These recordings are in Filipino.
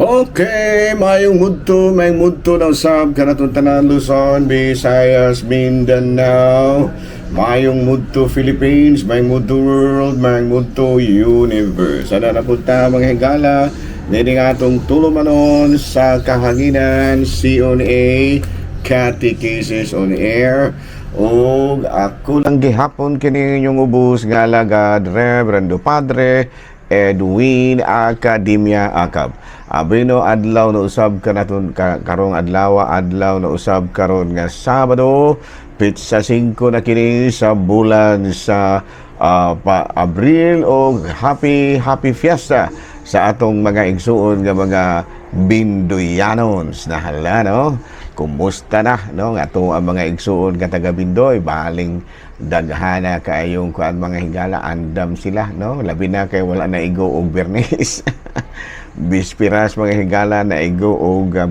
Okay, mayong mudto, may mudto ng sab kanatong tanan Luzon, Visayas, Mindanao. Mayong mudto Philippines, may mudto world, may mudto universe. Ano na punta mga higala, nini nga atong tulumanon sa kahanginan, C.O.A. Catechesis on Air. O ako lang gihapon kini inyong ubos nga lagad Reverendo Padre Edwin Academia Akab. Abino adlaw na usab ka naton ka, karong adlaw adlaw na usab karon nga Sabado pitsa 5 na kini sa bulan sa ah, pa Abril o happy happy fiesta sa atong mga igsuon nga mga Bindoyanons na hala no? Kumusta na no? Nga to ang mga igsuon nga taga Bindoy baling daghana kaayong kuan mga higala andam sila no? Labi na kay wala na igo og Bernes Bispiras mga higala na igo og uh,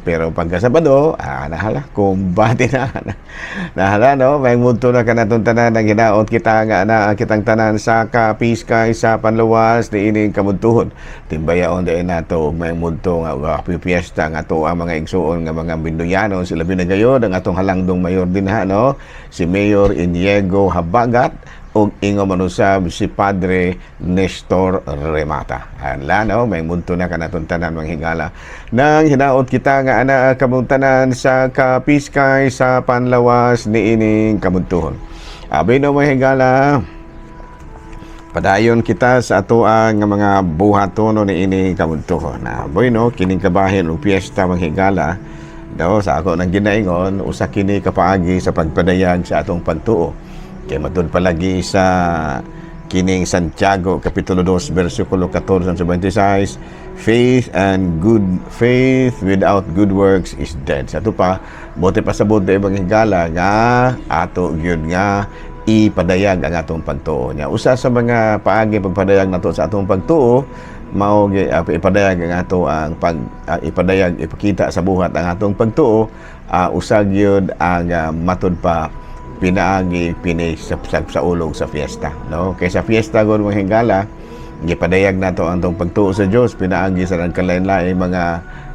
pero pagka Sabado ah nahala. Kumbati na nahala no? May mudto na kanatong tanan ang hinaot kita nga na kitang tanan sa kapiskay sa panluwas ni ining kamudtuhon timbayaon dai nato may mudto nga uh, piesta nga to ang mga igsuon nga mga Bindoyano sila binagayod ang atong halangdong mayor dinha no? Si Mayor Iniego Habagat ug ingo manusab si Padre Nestor Remata. Hala no, may munto na kanatong tanan mga higala. Nang hinaot kita nga ana kamuntanan sa kapiskay sa panlawas ni ining kamuntuhon. Abi no mga higala, Padayon kita sa atoa nga mga buhatono ni ini kamuntuhon. Na boy no, kining kabahin o piyesta mga higala, daw sa ako nang ginaingon, usa kini kapaagi sa pagpadayag sa atong pagtuo. Kay matud palagi sa kining Santiago kapitulo 2 bersikulo 14 sa 26 faith and good faith without good works is dead. Sa pa bote pa sa bote ibang higala nga ato gyud nga ipadayag ang atong pagtuo niya. Usa sa mga paagi pagpadayag nato sa atong pagtuo mao uh, ipadayag ang ato ang pag ah, ipadayag ipakita sa buhat ang atong pagtuo uh, usag gyud ang ah, matud pa pinaagi pinay sa, ulog sa fiesta no? Kay sa fiesta gud mga hingala gipadayag nato ang tong pagtuo sa Dios pinaagi sa nagkalain-lain mga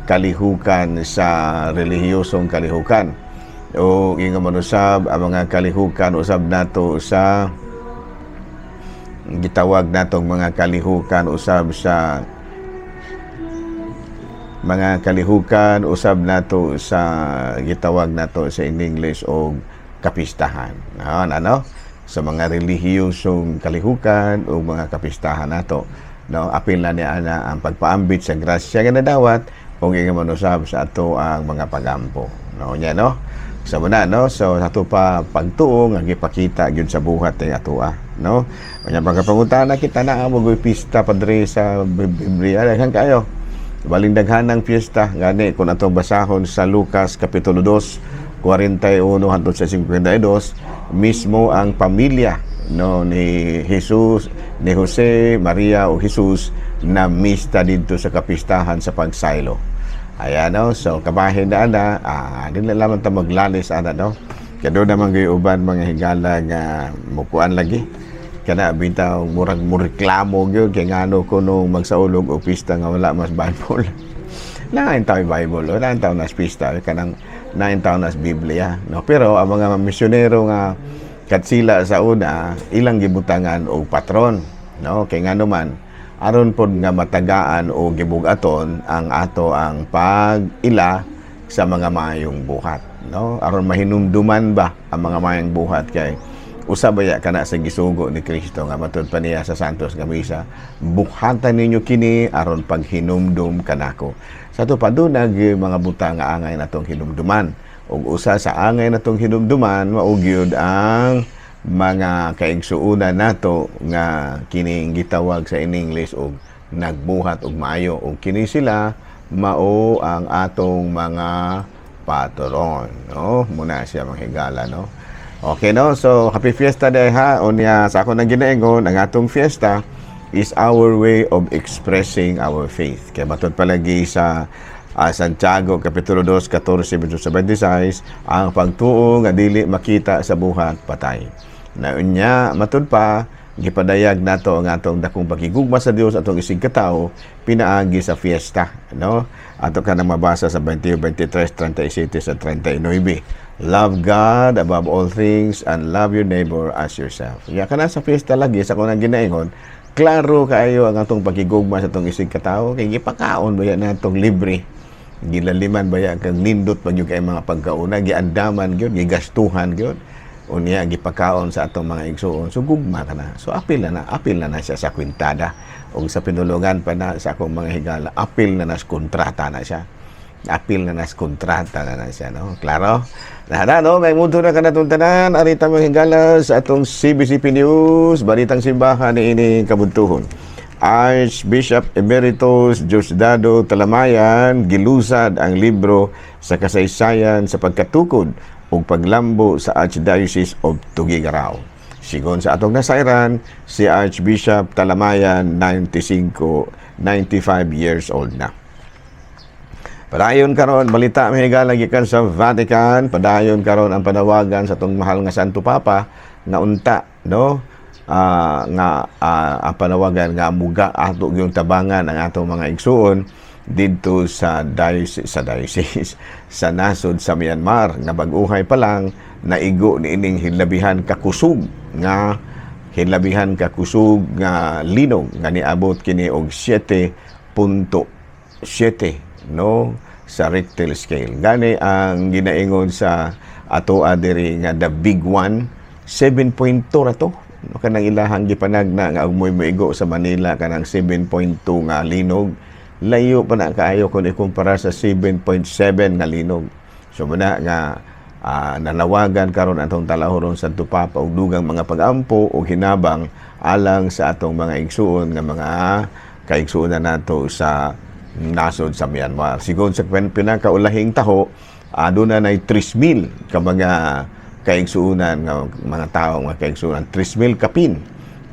kalihukan sa relihiyosong kalihukan. O inga manusab ang mga kalihukan usab nato sa gitawag natong mga kalihukan usab sa mga kalihukan usab nato sa gitawag nato sa in English og kapistahan. Ano, ano? Sa mga relihiyosong kalihukan o mga kapistahan nato. No, apil na ni ana ang pagpaambit sa grasya nga nadawat o nga manusab sa ato ang mga pagampo. No, nya no. Sa muna no, so sa ato pa pagtuo nga gipakita gyud sa buhat ni ato ah, no. Kanya pagkapangutana kita na amo pista padre sa Biblia daghan kayo. Baling daghanang piyesta gani kung ato basahon sa Lucas kapitulo 2 41 hangtod sa 52 mismo ang pamilya no ni Jesus ni Jose Maria o Jesus na mista dito sa kapistahan sa pagsaylo. Ayan no, so kabahin na ana, ah, di na lamang ta maglalis ana no. Kaya doon naman kayo uban mga higala nga mukuan lagi kana bitaw murag mo reklamo gyud kay ngano ko nung magsaulog o pista nga wala mas Bible. Nain tayo Bible, wala tayo nas pista kanang nain tayo nas Biblia, no. Pero ang mga misyonero nga katsila sa una ilang gibutangan og patron, no. Kay ngano man aron pod nga matagaan o gibugaton ang ato ang pag-ila sa mga mayong buhat, no. Aron mahinumduman ba ang mga mayong buhat kay usabaya kana sa gisugo ni Kristo nga matud pa niya sa Santos nga misa buhatan ninyo kini aron paghinumdum kanako sa to pa dunag mga buta nga angay natong hinumduman. Ug usa sa angay natong hinumduman maugyod ang mga kaigsuunan nato nga kining gitawag sa in English og nagbuhat og maayo. Ug kini sila mao ang atong mga patron no? Muna siya mga higala no? Okay no, so happy fiesta day ha. Unya sa ako nang ginaingon, ang atong fiesta is our way of expressing our faith. Kaya matod palagi sa ah, Santiago Kapitulo 2, 14, 26, ang pagtuo nga dili makita sa buhat patay. Na unya matod pa gipadayag nato ang atong dakong pakigugma sa Dios atong isig katao pinaagi sa fiesta no ato ka na mabasa sa 20 23 37 sa 39 love God above all things and love your neighbor as yourself ya kana sa fiesta lagi sa kunang ginaingon klaro kaayo ang atong pakigugma sa atong isig katao. Kay gipakaon ba yan natong libre? Gilaliman ba yan? Kang nindot pa yung kay mga pagkauna? Giandaman gyud gigastuhan gyud unya gipakaon sa atong mga igsuon so gugma ka na. So apil na na. Apil na na siya sa kwintada. Ug sa pinulungan pa na sa akong mga higala apil na nas kontrata na siya. Apil na nas kontrata na na siya no? Klaro na no may mundo na kanatong tanan arita mga higala sa atong CBCP News balitang simbahan ni ini kabuntuhon Archbishop Emeritus Diosdado Talamayan gilusad ang libro sa kasaysayan sa pagkatukod ug paglambo sa Archdiocese of Tugigaraw. Sigon sa atong nasairan, si Archbishop Talamayan 95 95 years old na. Padayon karon balita mahigala gikan sa Vatican, padayon karon ang panawagan sa tong mahal nga Santo Papa nga unta, no? Ah, nga ah, ang panawagan nga muga ato yung tabangan ang atong mga igsuon didto sa diocese, sa diocese sa nasod sa Myanmar nga bag-uhay pa lang naigo ni ining hilabihan kakusog nga hilabihan kakusog nga linog nga niabot kini og 7.7 no? Sa Richter scale. Gani ang ginaingon sa ato adiri nga the big one 7.2 ra to. No kanang ilahang gipanag na nga ug moy moigo sa Manila kanang 7.2 nga linog. Layo pa na kaayo kung ikumpara sa 7.7 nga linog. So muna nga ah, nanawagan karon atong talahoron sa Papa og dugang mga pagampo o hinabang alang sa atong mga igsuon nga mga kaigsuonan nato sa nasod sa Myanmar. Sigon sa pin- pinakaulahing taho, aduna na 3,000 ka mga kaigsuonan nga mga tao nga kaigsuonan 3,000 kapin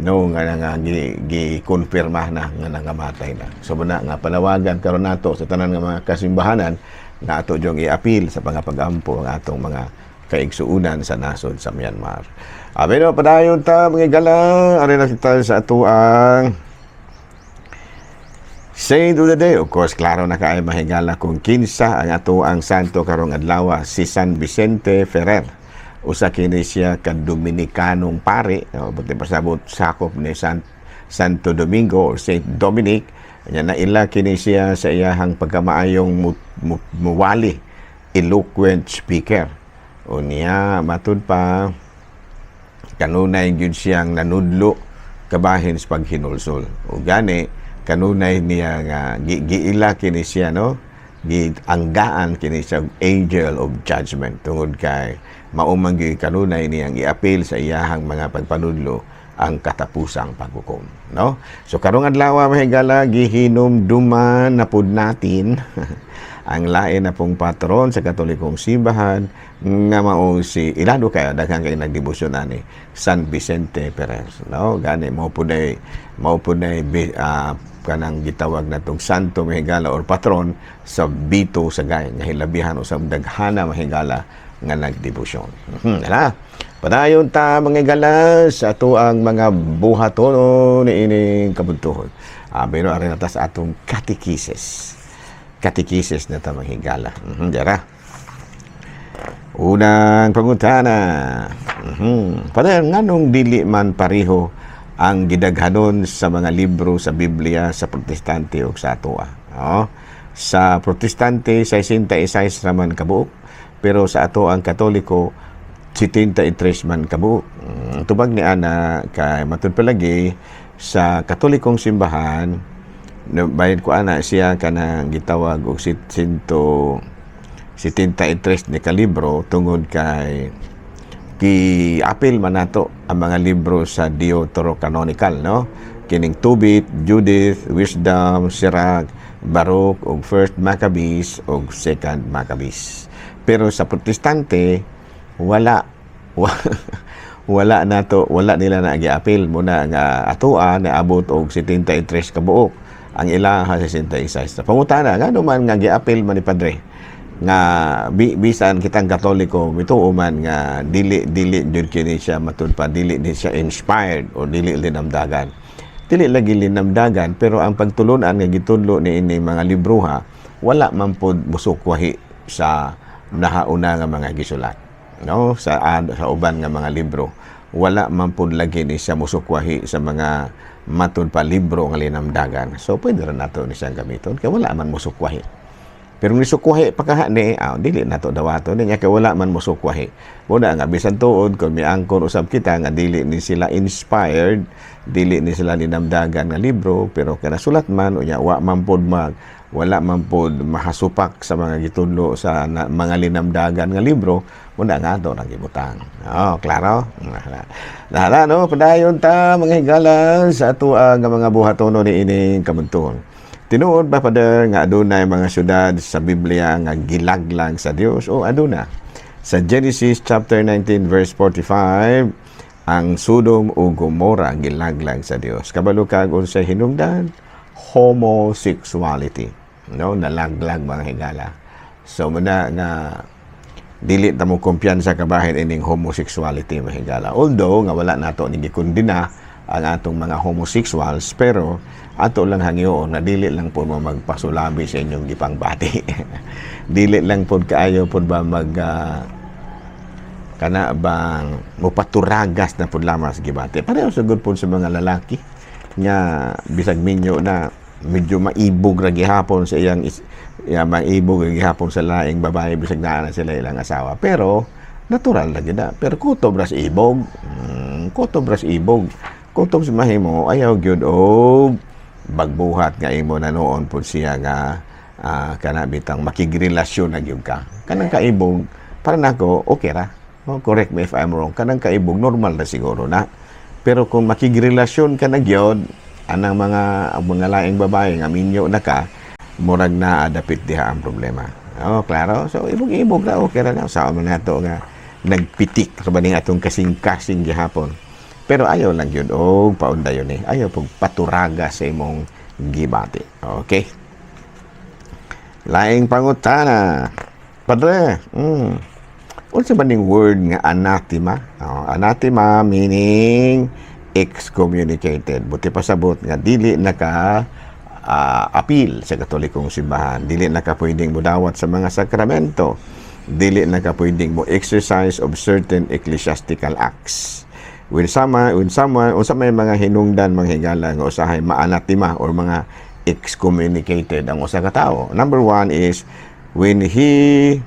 no nga nga gi, gi-confirma na nga nangamatay na. So muna nga panawagan karon nato sa tanan nga mga kasimbahanan nga ato jong i-appeal sa pangapag-ampo ang atong mga kaigsuonan sa nasod sa Myanmar. Abi no padayon ta mga gala, ari na kita sa ato ang Saint of the day, of course, klaro na kaay mahigala kung kinsa ang ato ang santo karong adlaw si San Vicente Ferrer. Usa kini siya ka Dominicanong pare, no, buti pasabot sakop ni San, Santo Domingo or Saint Dominic. Nya na ila kini siya sa iyahang pagkamaayong mu, muwali, eloquent speaker. O niya matud pa kanunay gyud siyang nanudlo kabahin sa paghinulsol. O gani kanunay niya nga gi, giila kini siya no? Gianggaan kini siya angel of judgment tungod kay maumang gyud kanunay niyang i-appeal sa iyahang mga pagpanudlo ang katapusang paghukom no? So karong adlaw mahigala gihinumduman na pud natin ang lain na pong patron sa Katolikong Simbahan nga mao si ilado kay daghang kay nagdebosyon ani San Vicente Perez no? Gani mao pud ay mao pud ay uh, kanang gitawag natong santo mahigala or patron sa Bito sa gay nga hilabihan usab daghana mahigala nga nagdebosyon. Hmm, ala. Padayon ta mga galas sa ato ang mga buhaton ni ining kabuntuhon. Ah, pero ari na ta sa atong catechesis. Catechesis na ta mga higala. Mhm, dara. Unang pangutana. Mhm. Padayon nganong dili man pareho ang gidaghanon sa mga libro sa Biblia sa protestante o sa atoa. No? Sa protestante, 66 raman kabuok, pero sa ato ang katoliko, 73 man kabuok. Mm, Tubag ni Ana, kay matud palagi, sa katolikong simbahan, no, bayan ko ana siya kanang gitawag og 173 ni kalibro tungod kay gi-appeal man nato ang mga libro sa Deuterocanonical no? Kining Tobit, Judith, Wisdom, Sirach, Baruch ug First Maccabees ug Second Maccabees. Pero sa Protestante wala. Wala nato wala nila na gi-appeal muna nga atoa na abot og 73 ka buok ang ilaha 66. Pangutana ngano man nga gi-appeal man ni Padre nga bi, bisan kitang katoliko mituo man nga dili dili jud kini siya matud pa dili ni siya inspired o dili linamdagan. Dili lagi linamdagan pero ang pagtulunan nga gitudlo ni ini mga libro ha wala man pod musukwahi sa nahauna nga mga gisulat no? Sa sa uban nga mga libro. Wala man pod lagi ni siya musukwahi sa mga matud pa libro nga linamdagan. So pwede ra nato ni siyang gamiton kay wala man musukwahi pero ni sukwahi pagkaha ni ah, dili na to dawato niya kay wala man mo sukwahi. Muna nga bisan tuod kung may angkor usab kita nga dili ni sila inspired, dili ni sila linamdagan nga libro pero kana sulat man unya wa man pod mag wala man pod mahasupak sa mga gitudlo sa na, mga linamdagan nga libro muna nga to nang gibutang. Oh, klaro? Nala no, padayon ta mga higala sa ato nga mga buhatono ni ining kamuntuon. Tinuod ba pada nga adunay mga syudad sa Biblia nga gilaglag sa Dios o aduna? Sa Genesis chapter 19 verse 45, ang Sodom o Gomorrah gilaglag sa Dios. Kabalo kag unsay hinungdan? Homosexuality. No, nalaglag mga higala. So muna nga dili ta mo kumpiyansa kabahin ining homosexuality mga higala. Although nga wala nato ni gikundina ang atong mga homosexuals pero ato lang hangyo na dili lang po mo magpasulabi sa inyong gipangbati dili lang po kaayo po ba mag ah, kana bang mupaturagas na po lamang sa gibati. Pareho sugod po sa mga lalaki nga bisag minyo na medyo maibog ra gihapon sa iyang is, ya, maibog ra gihapon sa laing babae bisag na sila ilang asawa. Pero natural na. Gida pero kutob ra sa ibog mm, kutob ra sa ibog kutob sa mahimo ayaw gyud og bagbuhat nga imo na noon po siya nga ah, kana bitang makigrelasyon na gyud ka. Kanang kaibog para nako okay ra. Oh, correct me if I'm wrong. Kanang kaibog normal na siguro na. Pero kung makigrelasyon ka na gyud anang mga ang mga laing babae nga minyo na ka murag na adapit diha ang problema. Oh klaro? So ibog-ibog ra okay ra na. Sa man nato nga nagpitik. Sa ba ning atong kasing-kasing gihapon pero ayaw lang yun. O, paunda yun eh. Ayaw pong paturaga sa imong gibati. Okay? Laing pangutana. Padre, mm. Unsa ba ning word nga anathema? Oh, anathema meaning excommunicated. Buti pa sabot nga dili naka ah, appeal sa katolikong simbahan. Dili naka pwedeng mudawat sa mga sakramento. Dili naka pwedeng mo exercise of certain ecclesiastical acts when sama when someone unsa may mga hinungdan mga higala nga usahay maanatima or mga excommunicated ang usa ka tawo number one is when he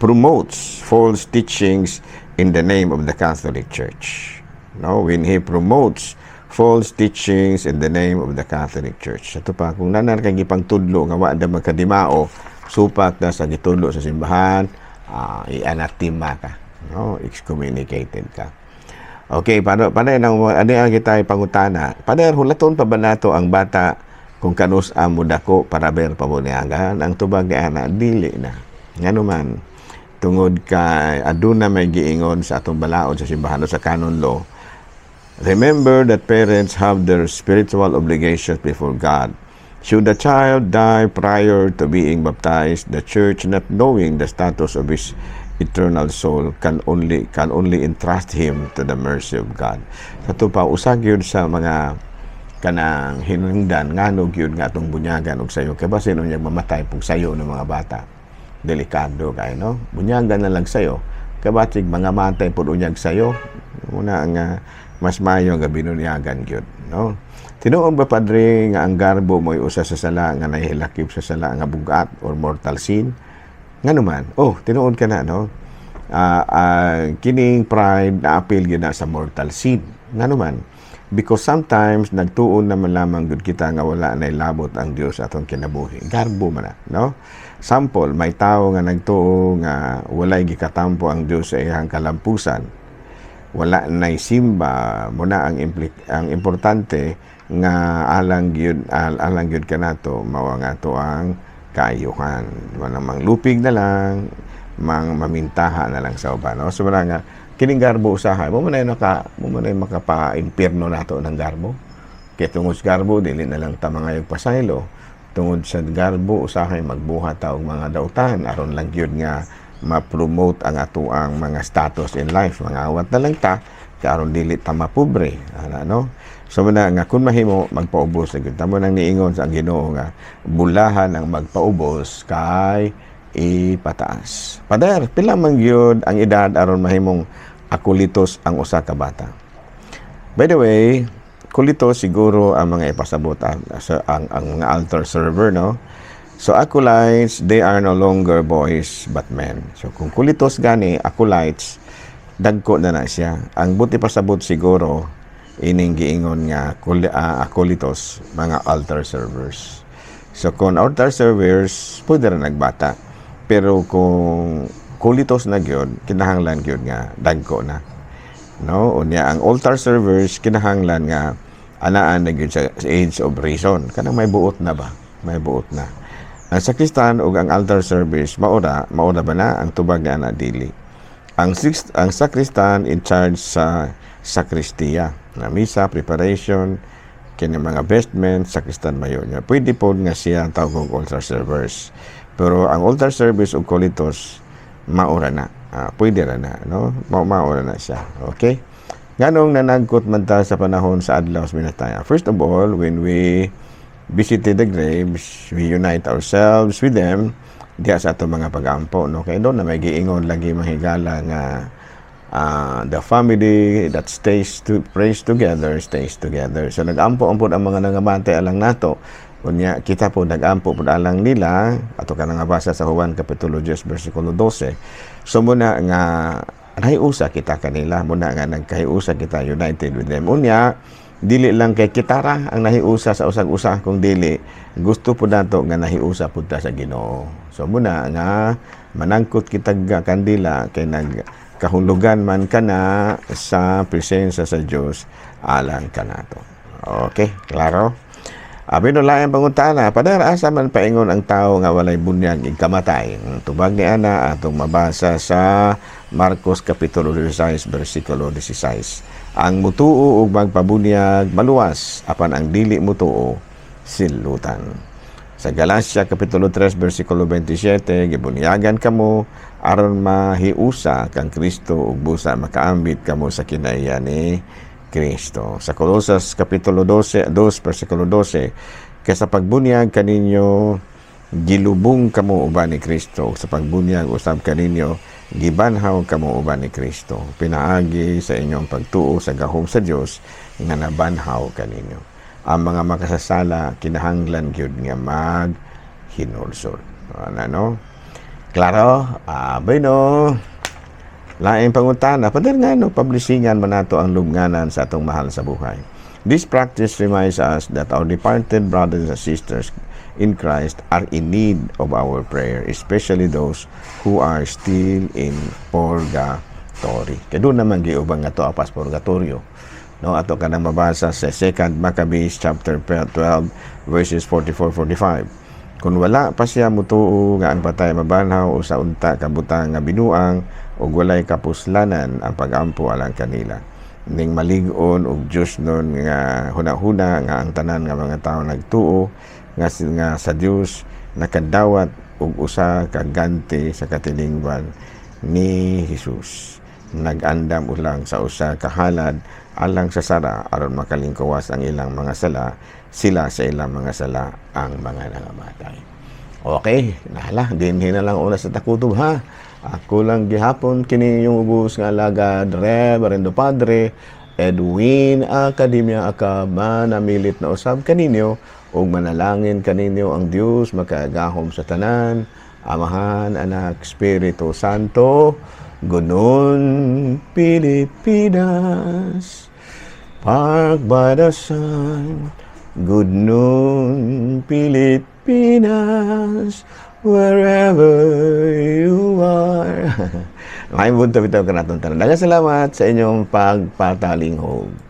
promotes false teachings in the name of the Catholic Church. No when he promotes false teachings in the name of the Catholic Church. Ato pa kung nanar kay gipangtudlo nga wa da magkadimao supak na sa gitudlo sa simbahan uh, i-anatima ka. No excommunicated ka Okay, paano paano nang ano ang kita pangutana? Paano hulaton pa ba nato ang bata kung kanus amo dako para ber pa mo niyagan ang tubag ni ana dili na. Ngano man tungod kay aduna may giingon sa atong balaod sa simbahan sa canon law. Remember that parents have their spiritual obligations before God. Should a child die prior to being baptized, the church, not knowing the status of his eternal soul, can only can only entrust him to the mercy of God. Sa pa, usag yun sa mga kanang hinungdan ngano gyud nga atong bunyagan og sayo. Kay basin unyag mamatay pug sayo ng mga bata? Delikado kay no? Bunyagan na lang sayo. Kay batig mga matay pud unyag sayo? Una nga mas mayo nga binunyagan gyud no? Tinuod ba padre nga ang garbo mo'y usa sa sala nga nahilakip sa sala nga bugat or mortal sin? Nga naman, oh, tinuod ka na, no? Ah, ah, kining pride na appeal gyud sa mortal sin. Nga naman, because sometimes nagtuon naman lamang gud kita nga wala na labot ang Dios atong kinabuhi. Garbo man na, no? Sample, may tao nga nagtuo nga walay gikatampo ang Dios sa iyang kalampusan. Wala na simba mo na ang implik- ang importante nga alang gyud al, alang gyud kanato mao nga to ang kaayuhan wala mang lupig na lang mang mamintaha na lang sa uban no? So wala nga. Kining garbo usahay mo man ay naka mo man ay makapa impierno nato ng garbo. Kay tungod sa garbo dili na lang ta mga pasaylo tungod sa garbo usahay magbuhat ta og mga dautan. Aron lang gyud nga ma-promote ang atuang mga status in life. Mga awat na lang ta karon dili ta mapobre. Ana no so muna nga kun mahimo magpaubos gyud tamo nang niingon sa ang Ginoo nga bulahan ang magpaubos kay ipataas pader pila man gyud ang edad aron mahimong akulitos ang usa ka bata by the way kulito siguro ang mga ipasabot ang, ang, ang mga altar server, no? So, acolytes, they are no longer boys but men. So, kung kulitos gani, acolytes, dagko na na siya. Ang buti pasabot siguro, ining giingon nga kul- ah, akulitos, mga altar servers. So, kung altar servers, pwede rin nagbata. Pero kung kulitos na gyud kinahanglan gyud nga dagko na. No? Unya ang altar servers kinahanglan nga anaan na gyud sa age of reason. Kanang may buot na ba? May buot na. Ang sakristan ug ang altar service maura maura ba na ang tubag nga na dili? Ang six, ang sakristan in charge sa sakristiya na misa preparation kini mga vestments sakristan mayo niya. Pwede po nga siya ang tawag og altar servers pero ang altar service ug kolitos maura na. Ah, pwede ra na no? Ma maura na siya okay? Nganong nanagkot man ta sa panahon sa adlaw sa minataya? First of all when we visited the graves we unite ourselves with them. Diya sa ato mga pagampo no? Kay doon na may giingon lagi mahigala nga ah, the family that stays to prays together stays together. So nagampo ang mga nangamante alang nato. Unya, kita po nag-ampo po alang nila. Ato ka nga basa sa Juan Kapitulo 10 versikulo 12 so muna nga nahiusa kita kanila. Muna nga nagkahiusa kita united with them. Unya dili lang kay kitara ang nahiusa sa usag-usa kung dili gusto po nato nga nahiusa pud ta sa Ginoo. So muna nga manangkot kita kandila kay nag kahulugan man kana sa presensya sa Dios alang kanato okay klaro Abi no lain pangutana, padara asa man paingon ang tao nga walay bunyag ing kamatay. Ang Tubag ni ana atong mabasa sa Marcos kapitulo 16 bersikulo 16. Ang mutuo ug magpabunyag maluwas apan ang dili mutuo silutan. Sa Galacia kapitulo 3 bersikulo 27 gibunyagan kamo aron mahiusa kang Kristo ug busa makaambit kamo sa kinaiya ni Kristo. Sa Colosas Kapitulo 12, 2, versikulo 12, kaysa pagbunyag kaninyo, gilubong kamo uban ni Kristo. Sa pagbunyag usab kaninyo, gibanhaw kamo uban ni Kristo. Pinaagi sa inyong pagtuo sa gahom sa Dios nga nabanhaw kaninyo. Ang mga makasasala kinahanglan gyud nga mag hinulsol. Ano no? Klaro? Ah, no? Laing pangutana, pader nga no, publishingan man nato ang lubnganan sa atong mahal sa buhay. This practice reminds us that our departed brothers and sisters in Christ are in need of our prayer, especially those who are still in purgatory. Kaya doon naman giubang nga to apas purgatorio. No, ato ka nang mabasa sa 2 Maccabees chapter 12 verses 44-45 kung wala pa siya mutuo nga ang patay mabanhaw o sa unta kabutang nga binuang ug walay kapuslanan ang pagampo alang kanila. Ning malig-on og Dios nun nga hunahuna nga ang tanan nga mga tawo nagtuo nga, nga sa Dios nakadawat og usa ka ganti sa katilingban ni Jesus. Nagandam ulang sa usa ka halad alang sa sara aron makalingkawas ang ilang mga sala sila sa ilang mga sala ang mga nangamatay. Okay nahala dinhi na lang una sa takutob ha? Ako lang gihapon kini yung ubos nga alagad Reverendo Padre Edwin Academia Akaba namilit na usab kaninyo ug manalangin kaninyo ang Dios makagahom sa tanan Amahan, Anak, Espiritu Santo, Gunon, Pilipinas, Sun, Good noon, Pilipinas, wherever you are. Maayong bunta bitaw ka natin tanan. Daghang salamat sa inyong pagpatalinghog.